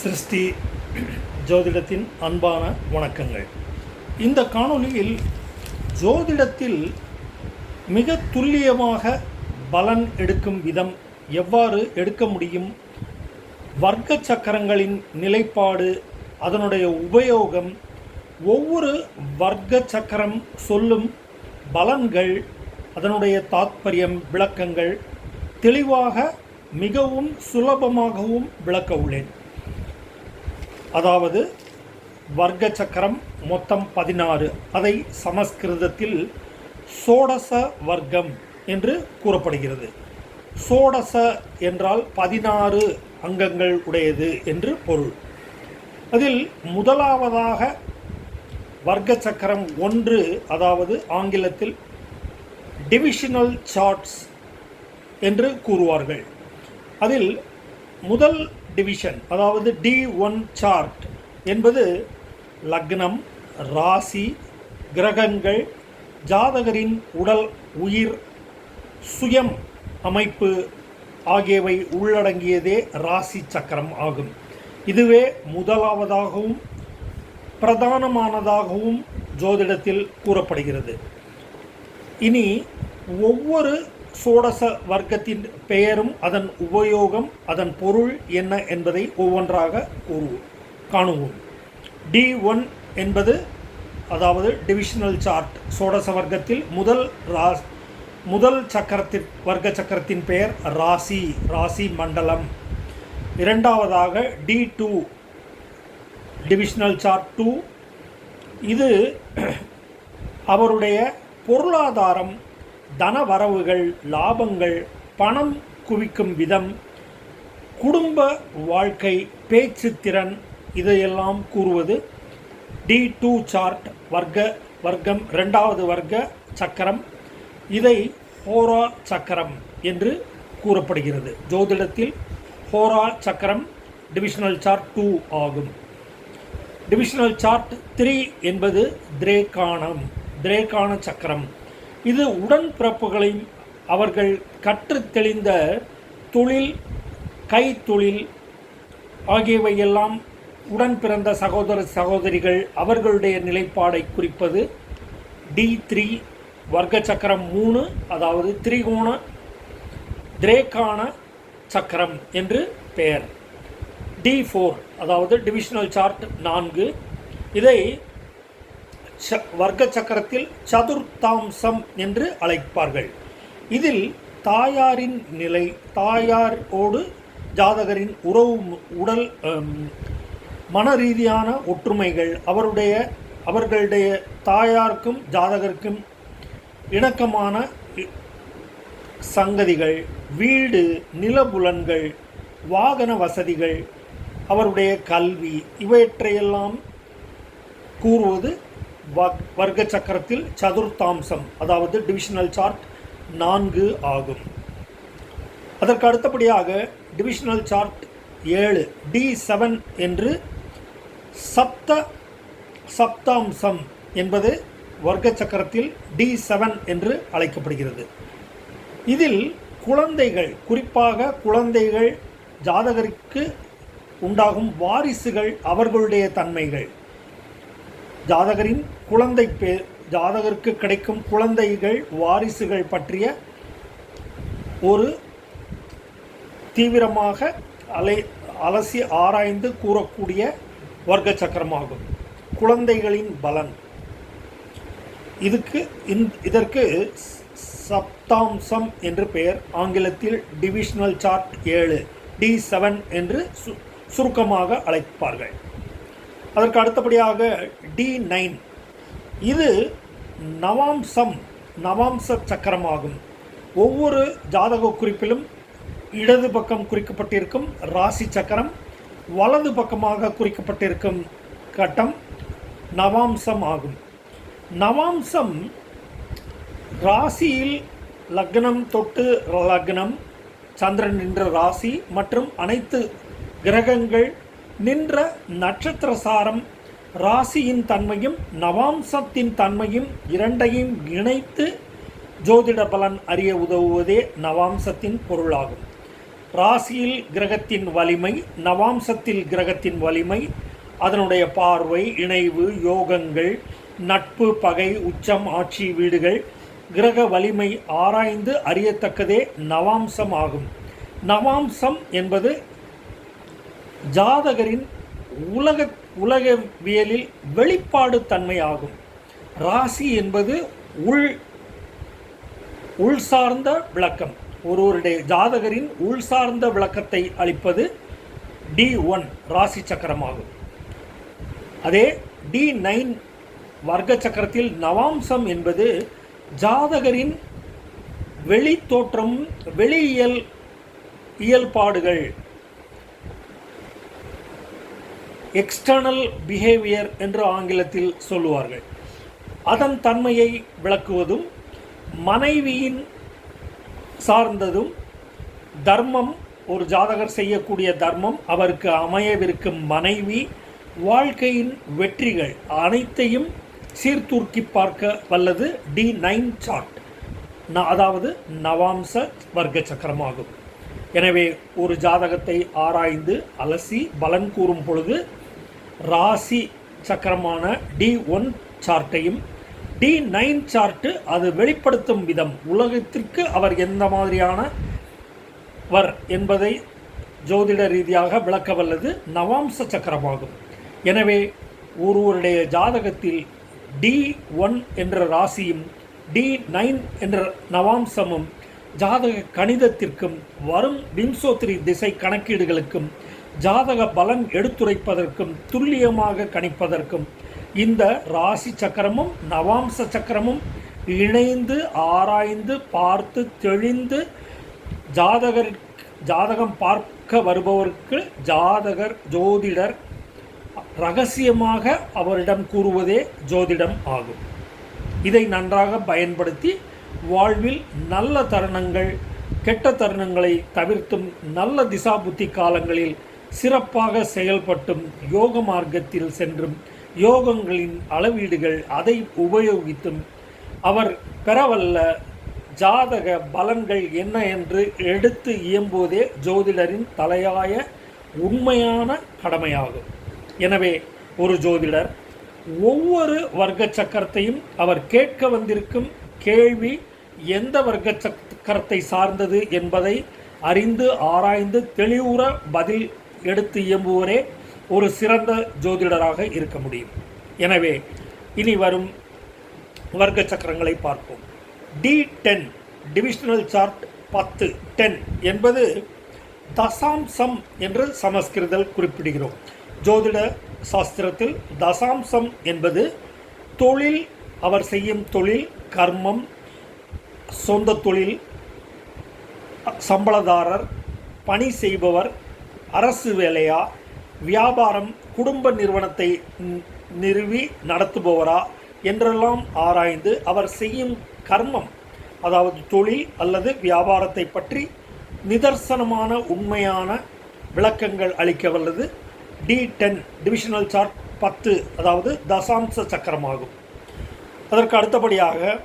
சிருஷ்டி ஜோதிடத்தின் அன்பான வணக்கங்கள். இந்த காணொளியில் ஜோதிடத்தில் மிக துல்லியமாக பலன் எடுக்கும் விதம் எவ்வாறு எடுக்க முடியும்? வர்க்க சக்கரங்களின் நிலைப்பாடு அதனுடைய உபயோகம் ஒவ்வொரு வர்க்க சக்கரம் சொல்லும் பலன்கள் அதனுடைய தாத்பரியம் விளக்கங்கள் தெளிவாக மிகவும் சுலபமாகவும் விளக்க உள்ளேன். அதாவது வர்க்க சக்கரம் மொத்தம் பதினாறு. அதை சமஸ்கிருதத்தில் சோடச வர்க்கம் என்று கூறப்படுகிறது. சோடச என்றால் பதினாறு அங்கங்கள் உடையது என்று பொருள். அதில் முதலாவதாக வர்க்க சக்கரம் ஒன்று அதாவது ஆங்கிலத்தில் டிவிஷனல் சார்ட்ஸ் என்று கூறுவார்கள். அதில் முதல் டிவிஷன் அதாவது டி ஒன் சார்ட் என்பது லக்னம் ராசி கிரகங்கள் ஜாதகரின் உடல் உயிர் சுயம் அமைப்பு ஆகியவை உள்ளடங்கியதே ராசி சக்கரம் ஆகும். இதுவே முதலாவதாகவும் பிரதானமானதாகவும் ஜோதிடத்தில் கூறப்படுகிறது. இனி ஒவ்வொரு சோடச வர்க்கத்தின் பெயரும் அதன் உபயோகம் அதன் பொருள் என்ன என்பதை ஒவ்வொன்றாக கூறுவோம் காணுவோம். டி ஒன் என்பது அதாவது டிவிஷனல் சார்ட் சோடச வர்க்கத்தில் முதல் ரா முதல் சக்கரத்தின் வர்க்க சக்கரத்தின் பெயர் ராசி ராசி மண்டலம். இரண்டாவதாக D two divisional chart two இது அவருடைய பொருளாதாரம் தன வரவுகள் லாபங்கள் பணம் குவிக்கும் விதம் குடும்ப வாழ்க்கை பேச்சு திறன் இதையெல்லாம் கூறுவது. டி டூ சார்ட் வர்க்க வர்க்கம் ரெண்டாவது வர்க்க சக்கரம். இதை ஹோரா சக்கரம் என்று கூறப்படுகிறது. ஜோதிடத்தில் ஹோரா சக்கரம் டிவிஷனல் சார்ட் டூ ஆகும். டிவிஷனல் சார்ட் த்ரீ என்பது திரேகானம் திரேகான சக்கரம். இது உடன்பிறப்புகளையும் அவர்கள் கற்று தெளிந்த தொழில் கைத்தொழில் ஆகியவையெல்லாம் உடன் பிறந்த சகோதர சகோதரிகள் அவர்களுடைய நிலைப்பாடை குறிப்பது. டி த்ரீ வர்க்க சக்கரம் மூணு அதாவது திரிகோண திரேக்கான சக்கரம் என்று பெயர். டி ஃபோர் அதாவது டிவிஷனல் சார்ட் நான்கு. இதை வர்க்க சக்கரத்தில் சதுர்த்தாம்சம் என்று அழைப்பார்கள். இதில் தாயாரின் நிலை தாயாரோடு ஜாதகரின் உறவு உடல் மன ரீதியான ஒற்றுமைகள் அவருடைய அவர்களுடைய தாயாருக்கும் ஜாதகருக்கும் இணக்கமான சங்கதிகள் வீடு நிலபுலன்கள் வாகன வசதிகள் அவருடைய கல்வி இவற்றையெல்லாம் கூறுவது வர்க்க சக்கரத்தில் சதுர்த்தாம்சம் அதாவது டிவிஷனல் சார்ட் நான்கு ஆகும். அதற்கு அடுத்தபடியாக டிவிஷனல் சார்ட் ஏழு டி செவன் என்று சப்த சப்தாம்சம் என்பது வர்க்க சக்கரத்தில் டி செவன் என்று அழைக்கப்படுகிறது. இதில் குழந்தைகள் குறிப்பாக குழந்தைகள் ஜாதகருக்கு உண்டாகும் வாரிசுகள் அவர்களுடைய தன்மைகள். ஜாதகரின் குழந்தை பே ஜாதகருக்கு கிடைக்கும் குழந்தைகள் வாரிசுகள் பற்றிய ஒரு தீவிரமாக அலை அலசி ஆராய்ந்து கூறக்கூடிய வர்க்க சக்கரமாகும். குழந்தைகளின் பலன். இதுக்கு இந் இதற்கு சப்தாம்சம் என்று பெயர். ஆங்கிலத்தில் டிவிஷனல் சார்ட் ஏழு டி செவன் என்று சு சுருக்கமாக அழைப்பார்கள். அதற்கு அடுத்தபடியாக டி நைன் இது நவாம்சம் நவாம்ச சக்கரமாகும். ஒவ்வொரு ஜாதக குறிப்பிலும் இடது பக்கம் குறிக்கப்பட்டிருக்கும் ராசி சக்கரம் வலது பக்கமாக குறிக்கப்பட்டிருக்கும் கட்டம் நவாம்சம் ஆகும். நவாம்சம் ராசியில் லக்னம் தொட்டு லக்னம் சந்திரன் நின்ற ராசி மற்றும் அனைத்து கிரகங்கள் நின்ற நட்சத்திர சாரம் ராசியின் தன்மையும் நவாம்சத்தின் தன்மையும் இரண்டையும் இணைத்து ஜோதிட பலன் அறிய உதவுவதே நவாம்சத்தின் பொருளாகும். ராசியில் கிரகத்தின் வலிமை நவாம்சத்தில் கிரகத்தின் வலிமை அதனுடைய பார்வை இணைவு யோகங்கள் நட்பு பகை உச்சம் ஆட்சி வீடுகள் கிரக வலிமை ஆராய்ந்து அறியத்தக்கதே நவாம்சம் ஆகும். நவாம்சம் என்பது ஜாதகரின் உலக உலகவியலில் வெளிப்பாடு தன்மை ஆகும் ராசி என்பது உள் உள் சார்ந்த விளக்கம். ஒருவருடைய ஜாதகரின் உள் சார்ந்த விளக்கத்தை அளிப்பது டி ஒன் ராசி சக்கரமாகும். அதே டி நைன் வர்க்க சக்கரத்தில் நவாம்சம் என்பது ஜாதகரின் வெளி தோற்றம் வெளியியல் இயல்பாடுகள். எக்ஸ்டர்னல் பிஹேவியர் என்று ஆங்கிலத்தில் சொல்லுவார்கள். அதன் தன்மையை விளக்குவதும் மனைவியின் சார்ந்ததும் தர்மம் ஒரு ஜாதகர் செய்யக்கூடிய தர்மம் அவருக்கு அமையவிருக்கும் மனைவி வாழ்க்கையின் வெற்றிகள் அனைத்தையும் சீர்தூக்கி பார்க்க வல்லது டி நைன் சார்ட் அதாவது நவாம்ச வர்க்க சக்கரமாகும். எனவே ஒரு ஜாதகத்தை ஆராய்ந்து அலசி பலன் கூறும் பொழுது ராசி சக்கரமான டி ஒன் சார்ட்டையும் டி நைன் சார்ட்டு அது வெளிப்படுத்தும் விதம். உலகத்திற்கு அவர் எந்த மாதிரியான வர் என்பதை ஜோதிட ரீதியாக விளக்க வல்லது நவாம்ச சக்கரமாகும். எனவே ஒருவருடைய ஜாதகத்தில் டி ஒன் என்ற ராசியும் டி நைன் என்ற நவாம்சமும் ஜாதக கணிதத்திற்கும் வரும் விம்சோத்திரி திசை கணக்கீடுகளுக்கும் ஜாதக பலன் எடுத்துரைப்பதற்கும் துல்லியமாக கணிப்பதற்கும் இந்த ராசி சக்கரமும் நவாம்ச சக்கரமும் இணைந்து ஆராய்ந்து பார்த்து தெளிந்து ஜாதகர் ஜாதகம் பார்க்க வருபவருக்கு ஜாதகர் ஜோதிடர் ரகசியமாக அவரிடம் கூறுவதே ஜோதிடம் ஆகும். இதை நன்றாக பயன்படுத்தி வாழ்வில் நல்ல தருணங்கள் கெட்ட தருணங்களை தவிர்த்தும் நல்ல திசா புத்தி காலங்களில் சிறப்பாக செயல்பட்டும் யோக மார்க்கத்தில் சென்றும் யோகங்களின் அளவீடுகள் அதை உபயோகித்தும். அவர் பெறவல்ல ஜாதக பலன்கள் என்ன என்று எடுத்து இயம்புவதே ஜோதிடரின் தலையாய உண்மையான கடமையாகும். எனவே ஒரு ஜோதிடர் ஒவ்வொரு வர்க்க சக்கரத்தையும் அவர் கேட்க வந்திருக்கும் கேள்வி எந்த வர்க்க சக்கரத்தை சார்ந்தது என்பதை அறிந்து ஆராய்ந்து தெளிவுற பதில் எடுத்து இயம்புவரே ஒரு சிறந்த ஜோதிடராக இருக்க முடியும். எனவே இனி வரும் வர்க்க சக்கரங்களை பார்ப்போம். டி டென் டிவிஷனல் சார்ட் பத்து டென் என்பது தசாம்சம் என்று சமஸ்கிருதத்தில் குறிப்பிடுகிறோம். ஜோதிட சாஸ்திரத்தில் தசாம்சம் என்பது தொழில் அவர் செய்யும் தொழில் கர்மம் சொந்த தொழில் சம்பளதாரர் பணி செய்பவர் அரசு வேலையா? வியாபாரம் குடும்ப நிறுவனத்தை நிறுவி நடத்துபவரா? என்றெல்லாம் ஆராய்ந்து அவர் செய்யும் கர்மம் அதாவது தொழில் அல்லது வியாபாரத்தை பற்றி நிதர்சனமான உண்மையான விளக்கங்கள் அளிக்க வல்லது டி டென் டிவிஷனல் சார்ட் பத்து அதாவது தசாம்ச சக்கரமாகும். அதற்கு அடுத்தபடியாக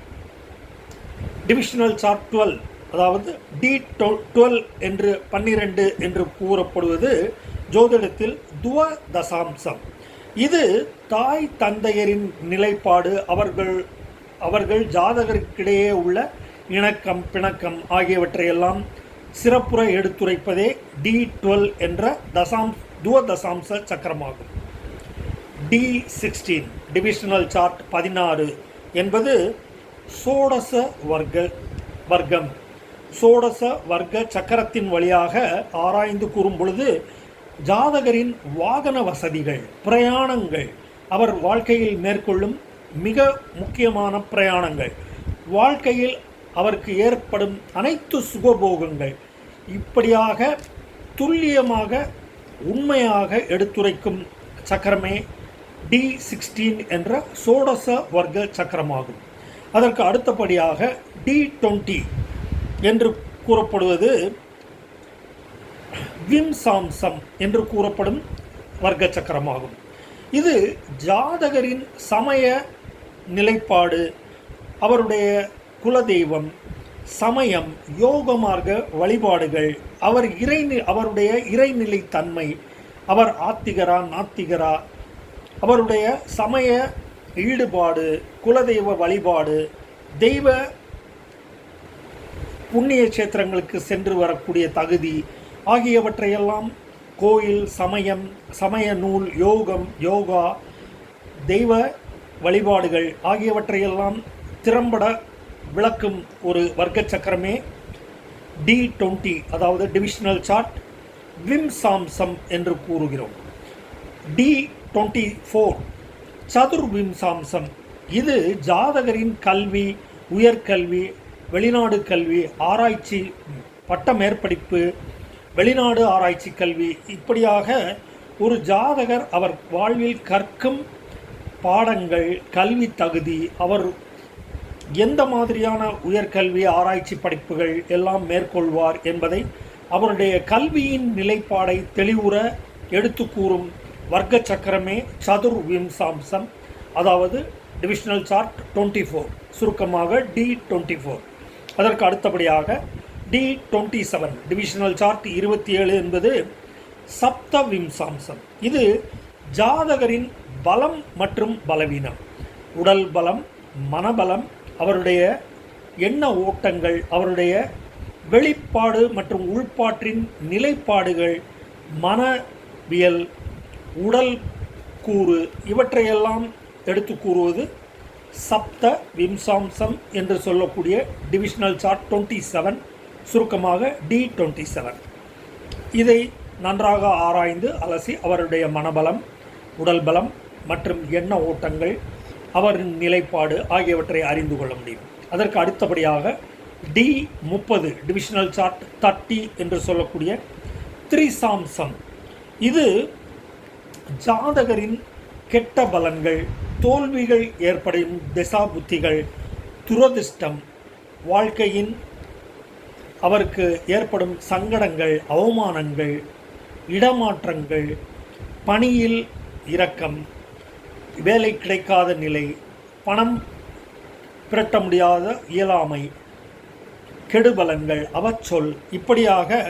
டிவிஷனல் சார்ட் டுவெல் அதாவது டி டுவெல் என்று பன்னிரெண்டு என்று கூறப்படுவது ஜோதிடத்தில் துவ தசாம்சம் இது தாய் தந்தையரின் நிலைப்பாடு அவர்கள் அவர்கள் ஜாதகருக்கிடையே உள்ள இணக்கம் பிணக்கம் ஆகியவற்றையெல்லாம் சிறப்புற எடுத்துரைப்பதே டி டுவெல் என்ற தசாம் துவ தசாம்ச சக்கரமாகும். டி சிக்ஸ்டீன் டிவிஷனல் சார்ட் பதினாறு என்பது சோடச வர்க்க வர்க்கம். சோடச வர்க்க சக்கரத்தின் வழியாக ஆராய்ந்து கூறும் பொழுது ஜாதகரின் வாகன வசதிகள் பிரயாணங்கள் அவர் வாழ்க்கையில் மேற்கொள்ளும் மிக முக்கியமான பிரயாணங்கள் வாழ்க்கையில் அவருக்கு ஏற்படும் அனைத்து சுகபோகங்கள் இப்படியாக துல்லியமாக உண்மையாக எடுத்துரைக்கும் சக்கரமே டி சிக்ஸ்டீன் என்ற சோடச வர்க்க சக்கரமாகும். அதற்கு அடுத்தபடியாக டி டுவெண்ட்டி என்று கூறப்படுவது விம் சாம்சம் என்று கூறப்படும் வர்க்க சக்கரமாகும். இது ஜாதகரின் சமய நிலைப்பாடு அவருடைய குலதெய்வம் சமயம் யோக மார்க்க வழிபாடுகள் அவர் இறை அவருடைய இறைநிலை தன்மை அவர் ஆத்திகரா நாத்திகரா அவருடைய சமய ஈடுபாடு குலதெய்வ வழிபாடு தெய்வ புண்ணிய கஷேத்திரங்களுக்கு சென்று வரக்கூடிய தகுதி ஆகியவற்றையெல்லாம் கோயில் சமயம் சமய நூல் யோகம் யோகா தெய்வ வழிபாடுகள் ஆகியவற்றையெல்லாம் திறம்பட விளக்கும் ஒரு வர்க்க சக்கரமே டி டுவெண்ட்டி அதாவது டிவிஷனல் சார்ட் விம் சாம்சம் என்று கூறுகிறோம். டி டுவெண்ட்டி ஃபோர் சதுர் விம் சாம்சம் இது ஜாதகரின் கல்வி உயர்கல்வி வெளிநாடு கல்வி ஆராய்ச்சி பட்ட மேற்படிப்பு வெளிநாடு ஆராய்ச்சி கல்வி. இப்படியாக ஒரு ஜாதகர் அவர் வாழ்வில் கற்கும் பாடங்கள் கல்வி தகுதி அவர் எந்த மாதிரியான உயர்கல்வி ஆராய்ச்சி படிப்புகள் எல்லாம் மேற்கொள்வார் என்பதை அவருடைய கல்வியின் நிலைப்பாடை தெளிவுற எடுத்து கூறும் வர்க்க சக்கரமே சதுர் விம்சாம்சம் அதாவது டிவிஷனல் சார்ட் டுவெண்ட்டி ஃபோர் சுருக்கமாக டி டுவெண்ட்டி ஃபோர் அதற்கு அடுத்தபடியாக D twenty seven divisional chart இருபத்தி ஏழு என்பது சப்த விம்சாம்சம் இது ஜாதகரின் பலம் மற்றும் பலவீனம். உடல் பலம் மனபலம் அவருடைய எண்ண ஓட்டங்கள் அவருடைய வெளிப்பாடு மற்றும் உள்பாற்றின் நிலைப்பாடுகள் மனவியல் உடல் கூறு இவற்றையெல்லாம் எடுத்து கூறுவது சப்த விம்சாம்சம் என்று சொல்லக்கூடிய டிவிஷனல் சார்ட் டுவெண்ட்டி செவன் சுருக்கமாக டி டுவெண்ட்டி செவன் இதை நன்றாக ஆராய்ந்து அலசி அவருடைய மனபலம் உடல் பலம் மற்றும் எண்ண ஓட்டங்கள் அவரின் நிலைப்பாடு ஆகியவற்றை அறிந்து கொள்ள முடியும். அதற்கு அடுத்தபடியாக டி முப்பது டிவிஷனல் சார்ட் தர்ட்டி என்று சொல்லக்கூடிய த்ரிசாம்சம். இது ஜாதகரின் கெட்ட பலன்கள் தோல்விகள் ஏற்படும் திசா புத்திகள் துரதிர்ஷ்டம் வாழ்க்கையின் அவருக்கு ஏற்படும் சங்கடங்கள் அவமானங்கள் இடமாற்றங்கள் பணியில் இரக்கம் வேலை கிடைக்காத நிலை பணம் பிரட்ட முடியாத இயலாமை கெடுபலன்கள் அவச்சொல் இப்படியாக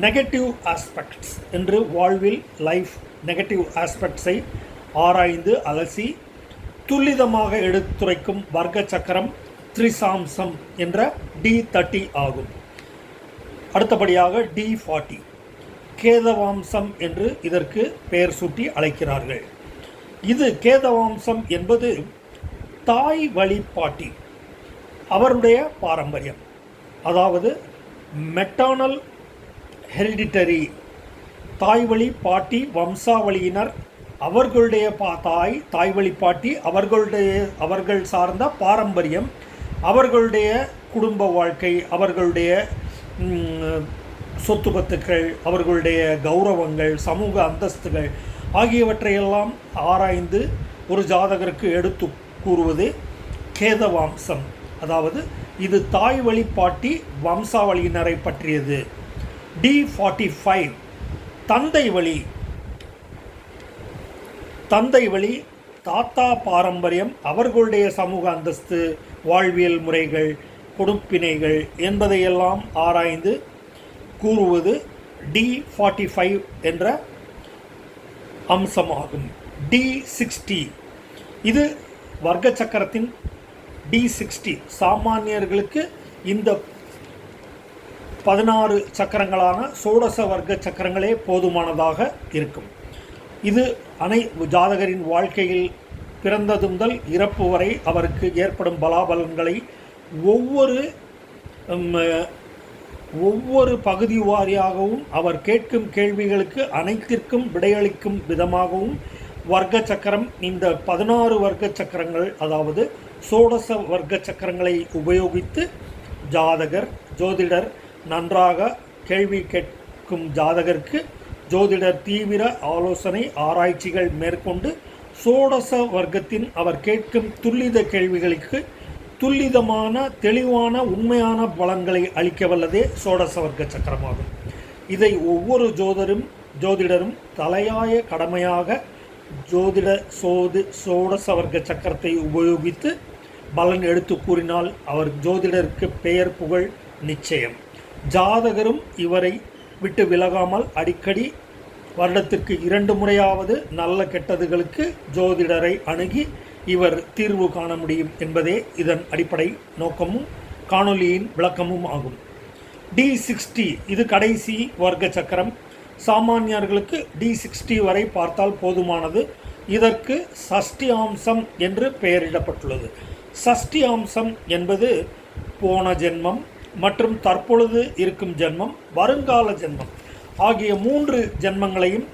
நெகட்டிவ் ஆஸ்பெக்ட்ஸ் என்று வாழ்வில் லைஃப் நெகட்டிவ் ஆஸ்பெக்ட்ஸை ஆராய்ந்து அலசி துல்லிதமாக எடுத்துரைக்கும் வர்க்க சக்கரம் த்ரிசாம்சம் என்ற டி தேர்ட்டி ஆகும். அடுத்தபடியாக டி ஃபார்ட்டி கேதவாம்சம் என்று இதற்கு பெயர் சூட்டி அழைக்கிறார்கள். இது கேதவாம்சம் என்பது தாய் வழிபாட்டி அவருடைய பாரம்பரியம். அதாவது மெட்டானல் ஹெரிடிட்டரி தாய் வழி பாட்டி வம்சாவளியினர் அவர்களுடைய பா தாய் தாய் வழி பாட்டி அவர்களுடைய அவர்கள் சார்ந்த பாரம்பரியம் அவர்களுடைய குடும்ப வாழ்க்கை அவர்களுடைய சொத்து பத்துக்கள் அவர்களுடைய கௌரவங்கள் சமூக அந்தஸ்துகள் ஆகியவற்றையெல்லாம் ஆராய்ந்து ஒரு ஜாதகருக்கு எடுத்து கூறுவது கேதவாம்சம். அதாவது இது தாய் வழி பாட்டி வம்சாவளியினரை பற்றியது. டி ஃபார்ட்டி ஃபைவ் தந்தை வழி. தந்தை வழி தாத்தா பாரம்பரியம் அவர்களுடைய சமூக அந்தஸ்து வாழ்வியல் முறைகள் கொடுப்பினைகள் என்பதையெல்லாம் ஆராய்ந்து கூறுவது டி ஃபார்ட்டி ஃபைவ் என்ற அம்சமாகும். டி சிக்ஸ்டி இது வர்க்க சக்கரத்தின் டி சிக்ஸ்டி சாமானியர்களுக்கு இந்த பதினாறு சக்கரங்களான சோடச வர்க்க சக்கரங்களே போதுமானதாக இருக்கும். இது அனை ஜாதகரின் வாழ்க்கையில் பிறந்தது முதல் இறப்பு வரை அவருக்கு ஏற்படும் பலாபலன்களை ஒவ்வொரு ஒவ்வொரு பகுதி வாரியாகவும் அவர் கேட்கும் கேள்விகளுக்கு அனைத்திற்கும் விடையளிக்கும் விதமாகவும் வர்க்க சக்கரம் இந்த பதினாறு வர்க்க சக்கரங்கள் அதாவது சோடச வர்க்க சக்கரங்களை உபயோகித்து ஜாதகர் ஜோதிடர் நன்றாக கேள்வி கேட்கும் ஜாதகருக்கு ஜோதிடர் தீவிர ஆலோசனை ஆராய்ச்சிகள் மேற்கொண்டு சோடச வர்க்கத்தின் அவர் கேட்கும் துல்லித கேள்விகளுக்கு துல்லிதமான தெளிவான உண்மையான பலன்களை அளிக்க வல்லதே சோடச வர்க்க சக்கரமாகும். இதை ஒவ்வொரு ஜோதரும் ஜோதிடரும் தலையாய கடமையாக ஜோதிட சோது சோடச வர்க்க சக்கரத்தை உபயோகித்து பலன் எடுத்து கூறினால் அவர் ஜோதிடருக்கு பெயர் புகழ் நிச்சயம். ஜாதகரும் இவரை விட்டு விலகாமல் அடிக்கடி வருடத்திற்கு இரண்டு முறையாவது நல்ல கெட்டதுகளுக்கு ஜோதிடரை அணுகி இவர் தீர்வு காண முடியும் என்பதே இதன் அடிப்படை நோக்கமும் காணொலியின் விளக்கமும் ஆகும். டி சிக்ஸ்டி இது கடைசி வர்க்க சக்கரம். சாமானியர்களுக்கு டி சிக்ஸ்டி வரை பார்த்தால் போதுமானது. இதற்கு சஷ்டி அம்சம் என்று பெயரிடப்பட்டுள்ளது. சஷ்டி அம்சம் என்பது போன ஜென்மம் மற்றும் தற்பொழுது இருக்கும் ஜென்மம் வருங்கால ஜென்மம். ஆகிய மூன்று ஜென்மங்களையும்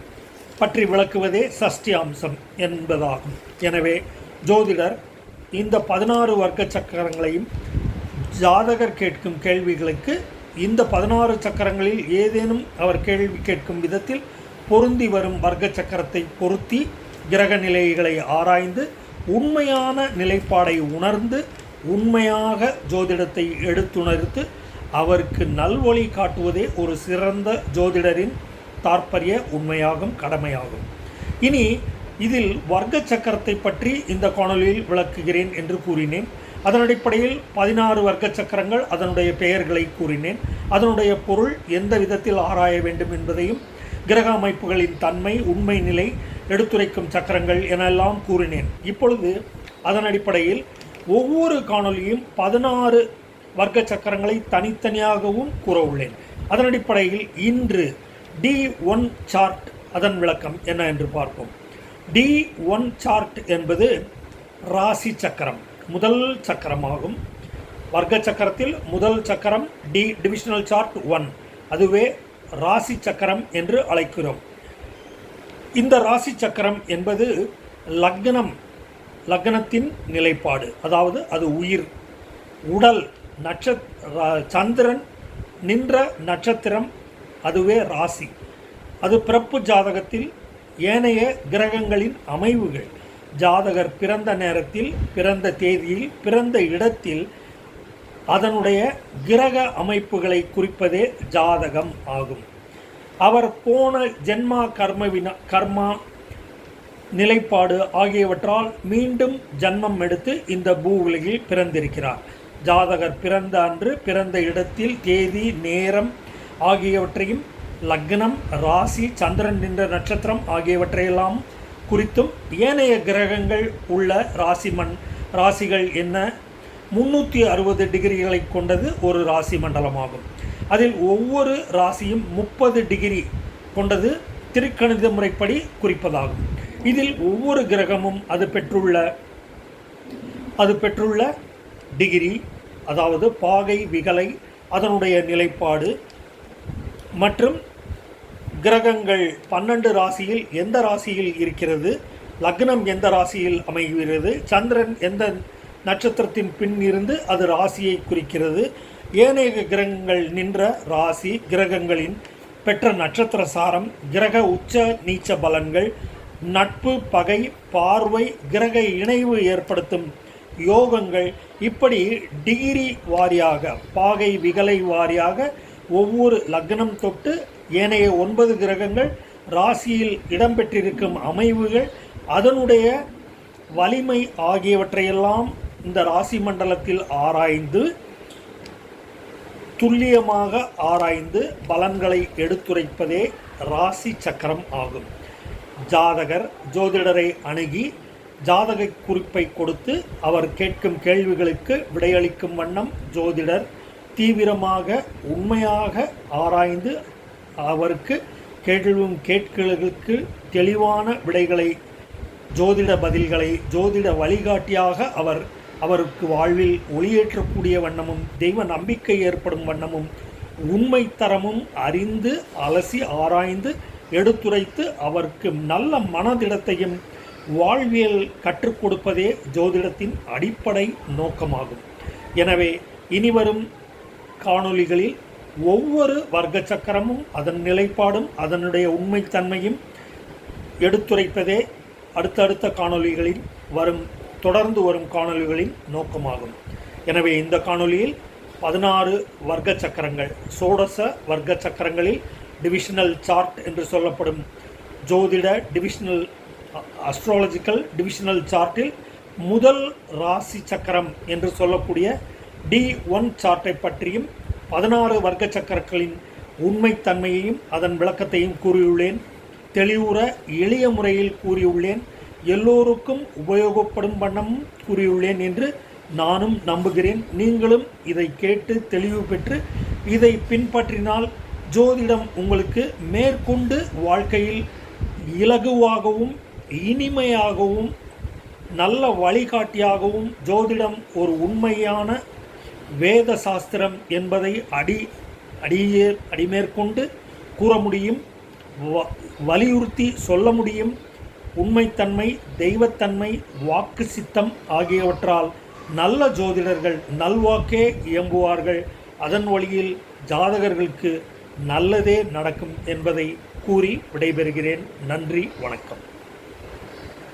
பற்றி விளக்குவதே சஷ்டி அம்சம் என்பதாகும். எனவே ஜோதிடர் இந்த பதினாறு வர்க்க சக்கரங்களையும் ஜாதகர் கேட்கும் கேள்விகளுக்கு இந்த பதினாறு சக்கரங்களில் ஏதேனும் அவர் கேள்வி கேட்கும் விதத்தில் பொருந்தி வரும் வர்க்க சக்கரத்தை பொருத்தி கிரக நிலைகளை ஆராய்ந்து உண்மையான நிலைப்பாடை உணர்ந்து உண்மையாக ஜோதிடத்தை எடுத்துணர்த்து அவருக்கு நல்வழி காட்டுவதே ஒரு சிறந்த ஜோதிடரின் தாற்பரிய உண்மையாகும் கடமையாகும். இனி இதில் வர்க்க சக்கரத்தை பற்றி இந்த காணொலியில் விளக்குகிறேன் என்று கூறினேன். அதன் அடிப்படையில் பதினாறு வர்க்க சக்கரங்கள் அதனுடைய பெயர்களை கூறினேன். அதனுடைய பொருள் எந்த விதத்தில் ஆராய வேண்டும் என்பதையும் கிரக அமைப்புகளின் தன்மை உண்மை நிலை எடுத்துரைக்கும் சக்கரங்கள் எனெல்லாம் கூறினேன். இப்பொழுது அதன் அடிப்படையில் ஒவ்வொரு காணொலியும் பதினாறு வர்க்க சக்கரங்களை தனித்தனியாகவும் கூற உள்ளேன் அதன் அடிப்படையில் இன்று டி ஒன் சார்ட் அதன் விளக்கம் என்ன என்று பார்ப்போம். டி ஒன் சார்ட் என்பது ராசி சக்கரம் முதல் சக்கரமாகும். வர்க்க சக்கரத்தில் முதல் சக்கரம் டி டிவிஷனல் சார்ட் ஒன் அதுவே ராசி சக்கரம் என்று அழைக்கிறோம். இந்த ராசி சக்கரம் என்பது லக்னம் லக்னத்தின் நிலைப்பாடு. அதாவது அது உயிர். உடல் நட்சத் ரா- சந்திரன் நின்ற நட்சத்திரம் அதுவே ராசி. அது பிறப்பு ஜாதகத்தில் ஏனைய கிரகங்களின் அமைவுகள். ஜாதகர் பிறந்த நேரத்தில் பிறந்த தேதியில் பிறந்த இடத்தில் அதனுடைய கிரக அமைப்புகளை குறிப்பதே ஜாதகம் ஆகும். அவர் போன ஜென்மா கர்மவினா கர்மா நிலைப்பாடு ஆகியவற்றால் மீண்டும் ஜன்மம் எடுத்து இந்த பூ உலகில் பிறந்திருக்கிறார். ஜாதகர் பிறந்த அன்று பிறந்த இடத்தில் தேதி நேரம் ஆகியவற்றையும் லக்னம் ராசி சந்திரன் நின்ற நட்சத்திரம் ஆகியவற்றையெல்லாம் குறித்தும் ஏனைய கிரகங்கள் உள்ள ராசி மண் ராசிகள் என்ன? முன்னூற்றி அறுபது டிகிரிகளை கொண்டது ஒரு ராசி மண்டலமாகும். அதில் ஒவ்வொரு ராசியும் முப்பது டிகிரி கொண்டது திருக்கணித முறைப்படி குறிப்பதாகும். இதில் ஒவ்வொரு கிரகமும் அது பெற்றுள்ள அது பெற்றுள்ள டிகிரி அதாவது பாகை விகலை அதனுடைய நிலைப்பாடு. மற்றும் கிரகங்கள் பன்னெண்டு ராசியில் எந்த ராசியில் இருக்கிறது? லக்னம் எந்த ராசியில் அமைகிறது? சந்திரன் எந்த நட்சத்திரத்தின் பின் இருந்து அது ராசியை குறிக்கிறது? ஏனைய கிரகங்கள் நின்ற ராசி கிரகங்களின் பெற்ற நட்சத்திர சாரம் கிரக உச்ச நீச்ச பலன்கள் நட்பு பகை பார்வை கிரக இணைவு ஏற்படுத்தும் யோகங்கள் இப்படி டிகிரி வாரியாக பாகை விகலை வாரியாக ஒவ்வொரு லக்னம் தொட்டு ஏனைய ஒன்பது கிரகங்கள் ராசியில் இடம்பெற்றிருக்கும் அமைவுகள் அதனுடைய வலிமை ஆகியவற்றையெல்லாம் இந்த ராசி மண்டலத்தில் ஆராய்ந்து துல்லியமாக ஆராய்ந்து பலன்களை எடுத்துரைப்பதே ராசி சக்கரம் ஆகும். ஜாதகர் ஜோதிடரை அணுகி ஜாதக குறிப்பை கொடுத்து அவர் கேட்கும் கேள்விகளுக்கு விடையளிக்கும் வண்ணம் ஜோதிடர் தீவிரமாக உண்மையாக ஆராய்ந்து அவருக்கு கேள்வும் கேட்களுக்கு தெளிவான விடைகளை ஜோதிட பதில்களை ஜோதிட வழிகாட்டியாக அவர் அவருக்கு வாழ்வில் ஒளியேற்றக்கூடிய வண்ணமும் தெய்வ நம்பிக்கை ஏற்படும் வண்ணமும் உண்மை தரமும் அறிந்து அலசி ஆராய்ந்து எடுத்துரைத்து அவருக்கு நல்ல மனதிடத்தையும் வாழ்வியல் கற்றுக் கொடுப்பதே ஜோதிடத்தின் அடிப்படை நோக்கமாகும். எனவே இனிவரும் காணொளிகளில் ஒவ்வொரு வர்க்க சக்கரமும் அதன் நிலைப்பாடும் அதனுடைய உண்மைத்தன்மையும் எடுத்துரைப்பதே அடுத்தடுத்த காணொளிகளில் வரும் தொடர்ந்து வரும் காணொளிகளின் நோக்கமாகும். எனவே இந்த காணொளியில் பதினாறு வர்க்க சக்கரங்கள் சோடச வர்க்க சக்கரங்களில் டிவிஷனல் சார்ட் என்று சொல்லப்படும் ஜோதிட டிவிஷனல் அஸ்ட்ராலஜிக்கல் டிவிஷனல் சார்ட்டில் முதல் ராசி சக்கரம் என்று சொல்லக்கூடிய டி ஒன் சார்ட்டை பற்றியும் பதினாறு வர்க்க சக்கரங்களின் உண்மைத்தன்மையையும் அதன் விளக்கத்தையும் கூறியுள்ளேன். தெளிவுற எளிய முறையில் கூறியுள்ளேன். எல்லோருக்கும் உபயோகப்படும் வண்ணம் கூறியுள்ளேன் என்று நானும் நம்புகிறேன். நீங்களும் இதை கேட்டு தெளிவு பெற்று இதை பின்பற்றினால் ஜோதிடம் உங்களுக்கு மேற்கொண்டு வாழ்க்கையில் இலகுவாகவும் இனிமையாகவும் நல்ல வழிகாட்டியாகவும் ஜோதிடம் ஒரு உண்மையான வேத சாஸ்திரம் என்பதை அடி அடியே அடிமேற்கொண்டு கூற முடியும் வ- வலியுறுத்தி சொல்ல முடியும். உண்மைத்தன்மை தெய்வத்தன்மை வாக்கு சித்தம் ஆகியவற்றால் நல்ல ஜோதிடர்கள் நல்வாக்கே இயங்குவார்கள். அதன் வழியில் ஜாதகர்களுக்கு நல்லதே நடக்கும் என்பதை கூறி விடைபெறுகிறேன். நன்றி வணக்கம்.